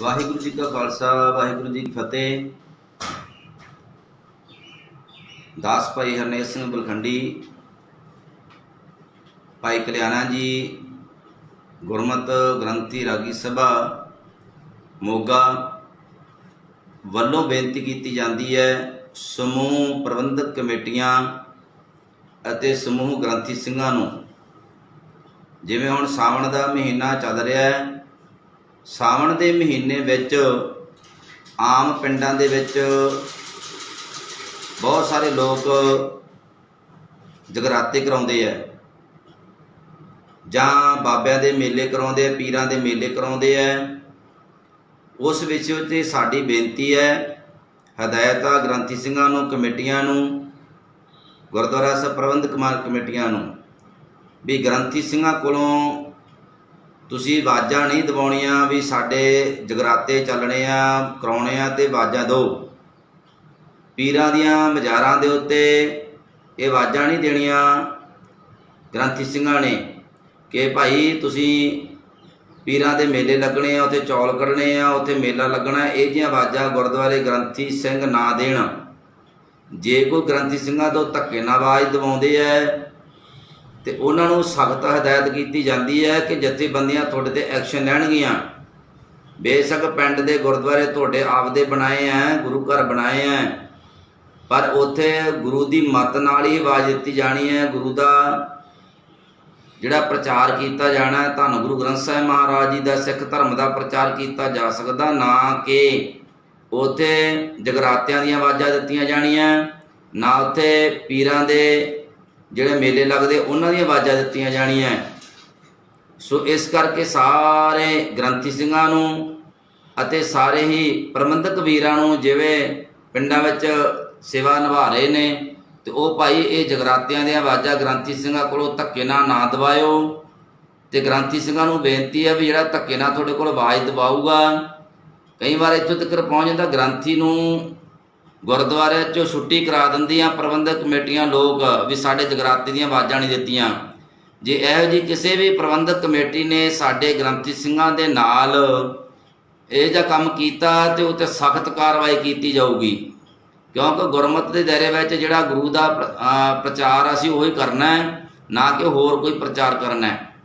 ਵਾਹਿਗੁਰੂ ਜੀ ਕਾ ਖਾਲਸਾ, ਵਾਹਿਗੁਰੂ ਜੀ ਕੀ ਫਤਿਹ। ਦਾਸ ਭਾਈ ਹਰਨੇਸ਼ ਸਿੰਘ ਬਲਖੰਡੀ, ਭਾਈ ਕਲਿਆਣਾ ਜੀ, ਗੁਰਮਤ ਗ੍ਰੰਥੀ ਰਾਗੀ ਸਭਾ, ਮੋਗਾ। ਵੱਲੋਂ ਬੇਨਤੀ ਕੀਤੀ ਜਾਂਦੀ ਹੈ, ਸਮੂਹ ਪ੍ਰਬੰਧਕ ਕਮੇਟੀਆਂ ਅਤੇ ਸਮੂਹ ਗ੍ਰੰਥੀ ਸਿੰਘਾਂ ਨੂੰ। ਜਿਵੇਂ ਹੁਣ ਸਾਵਣ ਦਾ ਮਹੀਨਾ ਚੱਲ ਰਿਹਾ ਹੈ ਸਾਵਣ ਦੇ ਮਹੀਨੇ ਵਿੱਚ ਆਮ ਪਿੰਡਾਂ ਦੇ ਵਿੱਚ ਬਹੁਤ ਸਾਰੇ ਲੋਕ ਜਗਰਾਤੇ ਕਰਾਉਂਦੇ ਆ। ਜਾਂ ਬਾਬਿਆਂ ਦੇ ਮੇਲੇ ਕਰਾਉਂਦੇ ਆ, ਪੀਰਾਂ ਦੇ ਮੇਲੇ ਕਰਾਉਂਦੇ ਆ। ਉਸ ਵਿੱਚ ਤੇ ਸਾਡੀ ਬੇਨਤੀ ਹੈ, ਹਦਾਇਤਾਂ ਗ੍ਰੰਥੀ ਸਿੰਘਾਂ ਨੂੰ, ਕਮੇਟੀਆਂ ਨੂੰ, ਗੁਰਦੁਆਰਾ ਸਾਹਿਬ ਪ੍ਰਬੰਧਕ ਕਮਾ- ਕਮੇਟੀਆਂ ਨੂੰ ਵੀ ਗ੍ਰੰਥੀ ਸਿੰਘਾਂ ਕੋਲੋਂ ਤੁਸੀਂ ਆਵਾਜ਼ਾਂ ਨਹੀਂ ਦਬਾਉਣੀਆਂ ਵੀ ਸਾਡੇ ਜਗਰਾਤੇ ਚੱਲਣੇ ਆ, ਕਰਾਉਣੇ ਆ ਤੇ ਆਵਾਜ਼ਾਂ ਦਿਓ। ਪੀਰਾਂ ਦੀਆਂ ਮਜ਼ਾਰਾਂ ਦੇ ਉੱਤੇ ਇਹ ਆਵਾਜ਼ਾਂ ਨਹੀਂ ਦੇਣੀਆਂ। ਗ੍ਰੰਥੀ ਸਿੰਘਾਂ ਨੇ ਕਿ ਭਾਈ ਤੁਸੀਂ ਪੀਰਾਂ ਦੇ ਮੇਲੇ ਲੱਗਣੇ ਆ, ਉੱਥੇ ਚੌਲ ਕੱਢਣੇ ਆ, ਉੱਥੇ ਮੇਲਾ ਲੱਗਣਾ, ਇਹ ਜਿਹੀਆਂ ਆਵਾਜ਼ਾਂ ਗੁਰਦੁਆਰੇ ਗ੍ਰੰਥੀ ਸਿੰਘ ਨਾ ਦੇਣ। ਜੇ ਕੋਈ ਗ੍ਰੰਥੀ ਸਿੰਘਾਂ ਤੋਂ ਧੱਕੇ ਨਾਲ ਆਵਾਜ਼ ਦਵਾਉਂਦੇ ਐ ਤੇ ਉਹਨਾਂ ਨੂੰ ਸਖਤ ਹਦਾਇਤ ਕੀਤੀ ਜਾਂਦੀ ਹੈ ਕਿ ਜਥੇਬੰਦੀਆਂ ਤੁਹਾਡੇ ਤੇ ਐਕਸ਼ਨ ਲੈਣਗੀਆਂ। ਬੇਸ਼ੱਕ ਪਿੰਡ ਦੇ ਗੁਰਦੁਆਰੇ ਤੁਹਾਡੇ ਆਪਦੇ ਬਣਾਏ ਆ ਗੁਰੂ ਘਰ ਬਣਾਏ ਆ ਪਰ ਉੱਥੇ ਗੁਰੂ ਦੀ ਮਤ ਨਾਲ ਹੀ ਆਵਾਜ਼ ਦਿੱਤੀ ਜਾਣੀ ਹੈ ਗੁਰੂ ਦਾ ਜਿਹੜਾ ਪ੍ਰਚਾਰ ਕੀਤਾ ਜਾਣਾ ਹੈ ਧੰਨ ਗੁਰੂ ਗ੍ਰੰਥ ਸਾਹਿਬ ਮਹਾਰਾਜ ਜੀ ਦਾ ਸਿੱਖ ਧਰਮ ਦਾ ਪ੍ਰਚਾਰ ਕੀਤਾ ਜਾ ਸਕਦਾ, ਨਾ ਕਿ ਉੱਥੇ ਜਗਰਾਤਿਆਂ ਦੀਆਂ ਆਵਾਜ਼ਾਂ ਦਿੱਤੀਆਂ ਜਾਣੀਆਂ, ਨਾ ਉੱਥੇ ਪੀਰਾਂ ਦੇ ਜਿਹੜੇ ਮੇਲੇ ਲੱਗਦੇ, ਉਹਨਾਂ ਦੀਆਂ ਆਵਾਜ਼ਾਂ ਦਿੱਤੀਆਂ ਜਾਣੀਆਂ ਸੋ ਇਸ ਕਰਕੇ ਸਾਰੇ ਗ੍ਰੰਥੀ ਸਿੰਘਾਂ ਨੂੰ ਅਤੇ ਸਾਰੇ ਹੀ ਪ੍ਰਬੰਧਕ ਵੀਰਾਂ ਨੂੰ ਜਿਵੇਂ ਪਿੰਡਾਂ ਵਿੱਚ ਸੇਵਾ ਨਿਭਾ ਰਹੇ ਨੇ, ਤੇ ਉਹ ਭਾਈ ਇਹ ਜਗਰਾਤਿਆਂ ਦੀਆਂ ਆਵਾਜ਼ਾਂ ਗ੍ਰੰਥੀ ਸਿੰਘਾਂ ਕੋਲੋਂ ਧੱਕੇ ਨਾਲ ਨਾ ਦਵਾਇਓ। ਤੇ ਗ੍ਰੰਥੀ ਸਿੰਘਾਂ ਨੂੰ ਬੇਨਤੀ ਹੈ ਵੀ ਜਿਹੜਾ ਧੱਕੇ ਨਾਲ ਤੁਹਾਡੇ ਕੋਲ ਆਵਾਜ਼ ਦਬਾਊਗਾ ਕਈ ਵਾਰ ਇੱਥੋਂ ਤੱਕ ਪਹੁੰਚ ਜਾਂਦਾ ਗ੍ਰੰਥੀ ਨੂੰ ਗੁਰਦੁਆਰੇ 'ਚੋਂ ਛੁੱਟੀ ਕਰਾ ਦਿੰਦੀਆਂ ਪ੍ਰਬੰਧਕ ਕਮੇਟੀਆਂ ਲੋਕ ਵੀ ਸਾਡੇ ਜਗਰਾਤੇ ਦੀਆਂ ਆਵਾਜ਼ਾਂ ਨਹੀਂ ਦਿੱਤੀਆਂ। ਜੇ ਇਹੋ ਜੀ ਕਿਸੇ ਵੀ ਪ੍ਰਬੰਧਕ ਕਮੇਟੀ ਨੇ ਸਾਡੇ ਗ੍ਰੰਥੀ ਸਿੰਘਾਂ ਦੇ ਨਾਲ ਇਹ ਜਿਹਾ ਕੰਮ ਕੀਤਾ ਤੇ ਉੱਤੇ ਸਖਤ ਕਾਰਵਾਈ ਕੀਤੀ ਜਾਊਗੀ। ਕਿਉਂਕਿ ਗੁਰਮਤਿ ਦੇ ਦਾਇਰੇ ਵਿੱਚ ਜਿਹੜਾ ਗੁਰੂ ਦਾ ਪ੍ਰ- ਪ੍ਰਚਾਰ ਅਸੀਂ ਉਹੀ ਕਰਨਾ ਹੈ, ਨਾ ਕਿ ਹੋਰ ਕੋਈ ਪ੍ਰਚਾਰ ਕਰਨਾ ਹੈ।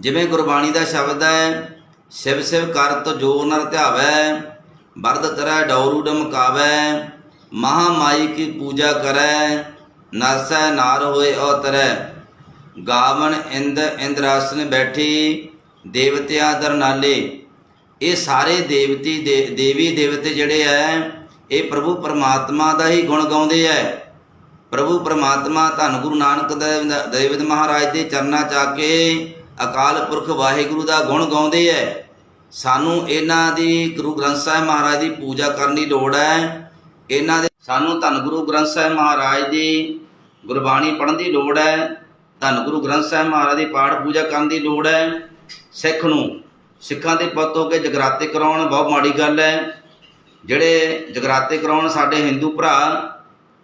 ਜਿਵੇਂ ਗੁਰਬਾਣੀ ਦਾ ਸ਼ਬਦ ਹੈ, ਸਿਵ ਸਿਵ ਕਰਤ ਜੋ ਨਰ ਧਿਆਵੈ ਬਰਦ ਕਰੈ, ਡੌਰੂ ਡਮਕਾਵੈ ਮਹਾ ਮਾਈ ਕੀ ਪੂਜਾ ਕਰੈ, ਨਰਸੈ ਨਾਰ ਹੋਏ ਅਵਤਰੈ। ਗਾਵਨ ਇੰਦ ਇੰਦਰਾਸਨ ਬੈਠੀ, ਦੇਵਤਿਆਂ ਦਰਨਾਲੇ। ਇਹ ਸਾਰੇ ਦੇਵਤੀ ਦੇ- ਦੇਵੀ ਦੇਵਤੇ ਜਿਹੜੇ ਐ, ਇਹ ਪ੍ਰਭੂ ਪਰਮਾਤਮਾ ਦਾ ਹੀ ਗੁਣ ਗਾਉਂਦੇ ਐ। ਪ੍ਰਭੂ ਪਰਮਾਤਮਾ ਧੰਨ ਗੁਰੂ ਨਾਨਕ ਦੇਵ ਦੇਵਤ ਮਹਾਰਾਜ ਦੇ ਚਰਨਾਂ ਚ ਆ ਕੇ ਅਕਾਲ ਪੁਰਖ ਵਾਹਿਗੁਰੂ ਦਾ ਗੁਣ ਗਾਉਂਦੇ ਐ। ਸਾਨੂੰ ਇਹਨਾਂ ਦੀ ਗੁਰੂ ਗ੍ਰੰਥ ਸਾਹਿਬ ਮਹਾਰਾਜ ਦੀ ਪੂਜਾ ਕਰਨ ਦੀ ਲੋੜ ਹੈ। ਇਹਨਾਂ ਦੇ ਸਾਨੂੰ ਧੰਨ ਗੁਰੂ ਗ੍ਰੰਥ ਸਾਹਿਬ ਮਹਾਰਾਜ ਦੀ ਗੁਰਬਾਣੀ ਪੜ੍ਹਨ ਦੀ ਲੋੜ ਹੈ। ਧੰਨ ਗੁਰੂ ਗ੍ਰੰਥ ਸਾਹਿਬ ਮਹਾਰਾਜ ਦੀ ਪਾਠ ਪੂਜਾ ਕਰਨ ਦੀ ਲੋੜ ਹੈ। ਸਿੱਖ ਨੂੰ ਸਿੱਖਾਂ ਦੇ ਪੁੱਤ ਹੋ ਕੇ ਜਗਰਾਤੇ ਕਰਾਉਣ ਬਹੁਤ ਮਾੜੀ ਗੱਲ ਹੈ। ਜਿਹੜੇ ਜਗਰਾਤੇ ਕਰਾਉਣ ਸਾਡੇ ਹਿੰਦੂ ਭਰਾ,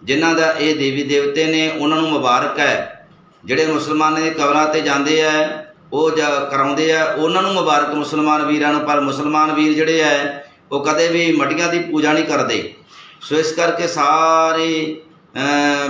ਜਿਨ੍ਹਾਂ ਦਾ ਇਹ ਦੇਵੀ ਦੇਵਤੇ ਨੇ, ਉਹਨਾਂ ਨੂੰ ਮੁਬਾਰਕ ਹੈ। ਜਿਹੜੇ ਮੁਸਲਮਾਨਾਂ ਦੇ ਕਬਰਾਂ ਤੇ ਜਾਂਦੇ ਆ ਉਹ ਜ ਕਰਾਉਂਦੇ ਆ, ਉਹਨਾਂ ਨੂੰ ਮੁਬਾਰਕ ਮੁਸਲਮਾਨ ਵੀਰਾਂ ਨੂੰ, ਪਰ ਮੁਸਲਮਾਨ ਵੀਰ ਜਿਹੜੇ ਆ, ਉਹ ਕਦੇ ਵੀ ਮੱਡੀਆਂ ਦੀ ਪੂਜਾ ਨਹੀਂ ਕਰਦੇ। ਸੋ ਇਸ ਕਰਕੇ ਸਾਰੇ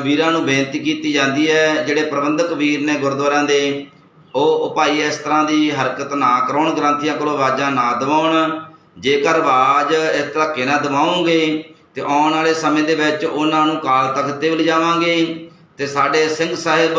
ਵੀਰਾਂ ਨੂੰ ਬੇਨਤੀ ਕੀਤੀ ਜਾਂਦੀ ਹੈ, ਜਿਹੜੇ ਪ੍ਰਬੰਧਕ ਵੀਰ ਨੇ ਗੁਰਦੁਆਰਿਆਂ ਦੇ, ਉਹ ਭਾਈ ਇਸ ਤਰ੍ਹਾਂ ਦੀ ਹਰਕਤ ਨਾ ਕਰਾਉਣ, ਗ੍ਰੰਥੀਆਂ ਕੋਲੋਂ ਆਵਾਜ਼ਾਂ ਨਾ ਦਵਾਉਣ। ਜੇਕਰ ਆਵਾਜ਼ ਇਸ ਧੱਕੇ ਨਾਲ ਦਵਾਉਂਗੇ ਤੇ ਆਉਣ ਵਾਲੇ ਸਮੇਂ ਦੇ ਵਿੱਚ ਉਹਨਾਂ ਨੂੰ ਕਾਲ ਤਖਤ ਤੇ ਵੀ ਲਿਜਾਵਾਂਗੇ। ਤੇ ਸਾਡੇ ਸਿੰਘ ਸਾਹਿਬ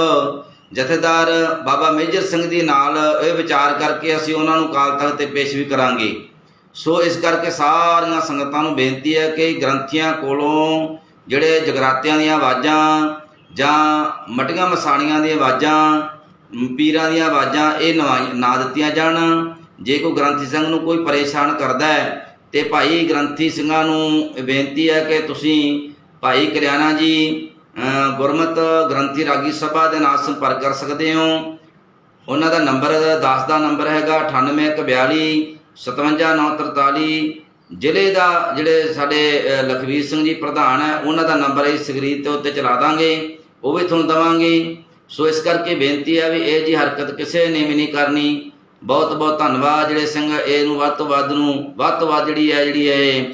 ਜਥੇਦਾਰ ਬਾਬਾ ਮੇਜਰ ਸਿੰਘ ਜੀ ਨਾਲ ਇਹ ਵਿਚਾਰ ਕਰਕੇ ਅਸੀਂ ਉਹਨਾਂ ਨੂੰ ਕਾਲ ਤਖਤ ਤੇ ਪੇਸ਼ ਵੀ ਕਰਾਂਗੇ। ਸੋ ਇਸ ਕਰਕੇ ਸਾਰੀਆਂ ਸੰਗਤਾਂ ਨੂੰ ਬੇਨਤੀ ਹੈ ਕਿ ਗ੍ਰੰਥੀਆਂ ਕੋਲੋਂ ਜਿਹੜੇ ਜਗਰਾਤਿਆਂ ਦੀਆਂ ਆਵਾਜ਼ਾਂ ਜਾਂ ਮਟੀਆਂ ਮਸਾਣੀਆਂ ਦੀਆਂ ਆਵਾਜ਼ਾਂ, ਪੀਰਾਂ ਦੀਆਂ ਆਵਾਜ਼ਾਂ ਇਹ ਨਵਾ- ਨਾ ਦਿੱਤੀਆਂ ਜਾਣ। ਜੇ ਕੋਈ ਗ੍ਰੰਥੀ ਸਿੰਘ ਨੂੰ ਕੋਈ ਪਰੇਸ਼ਾਨ ਕਰਦਾ ਹੈ ਤੇ ਭਾਈ ਗ੍ਰੰਥੀ ਸਿੰਘਾਂ ਨੂੰ ਬੇਨਤੀ ਹੈ ਕਿ ਤੁਸੀਂ ਭਾਈ ਕਲਿਆਣਾ ਜੀ ਗੁਰਮਤ ਗ੍ਰੰਥੀ ਰਾਗੀ ਸਭਾ ਦੇ ਨਾਲ ਸੰਪਰਕ ਕਰ ਸਕਦੇ ਹੋ। ਉਹਨਾਂ ਦਾ ਨੰਬਰ 10 ਦਾ ਨੰਬਰ ਹੈਗਾ 9842 57943 ਜ਼ਿਲ੍ਹੇ ਦਾ ਜਿਹੜੇ ਸਾਡੇ ਅ, ਲਖਵੀਰ ਸਿੰਘ ਜੀ ਪ੍ਰਧਾਨ ਹੈ ਉਹਨਾਂ ਦਾ ਨੰਬਰ ਇਸ ਸਕਰੀਨ ਤੇ ਉੱਤੇ ਚਲਾ ਦਾਂਗੇ। ਉਹ ਵੀ ਤੁਹਾਨੂੰ ਦਵਾਂਗੇ। ਸੋ ਇਸ ਕਰਕੇ ਬੇਨਤੀ ਹੈ ਵੀ ਇਹ ਜੀ ਹਰਕਤ ਕਿਸੇ ਨੇ ਵੀ ਨਹੀਂ ਕਰਨੀ। ਬਹੁਤ ਬਹੁਤ ਧੰਨਵਾਦ ਜਿਹੜੇ ਸਿੰਘ ਇਹਨੂੰ ਵੱਧ ਤੋਂ ਵੱਧ ਨੂੰ ਵੱਧ ਤੋਂ ਵੱਧ ਜਿਹੜੀ ਹੈ ਜਿਹੜੀ ਹੈ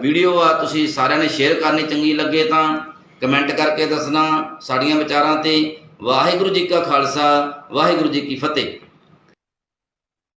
ਵੀਡੀਓ ਆ ਤੁਸੀਂ ਸਾਰਿਆਂ ਨੇ ਸ਼ੇਅਰ ਕਰਨੀ ਚੰਗੀ ਲੱਗੇ ਤਾਂ। ਕਮੈਂਟ ਕਰਕੇ ਦੱਸਣਾ ਸਾਡੀਆਂ ਵਿਚਾਰਾਂ ਤੇ ਵਾਹਿਗੁਰੂ ਜੀ ਕਾ ਖਾਲਸਾ ਵਾਹਿਗੁਰੂ ਜੀ ਕੀ ਫਤਿਹ।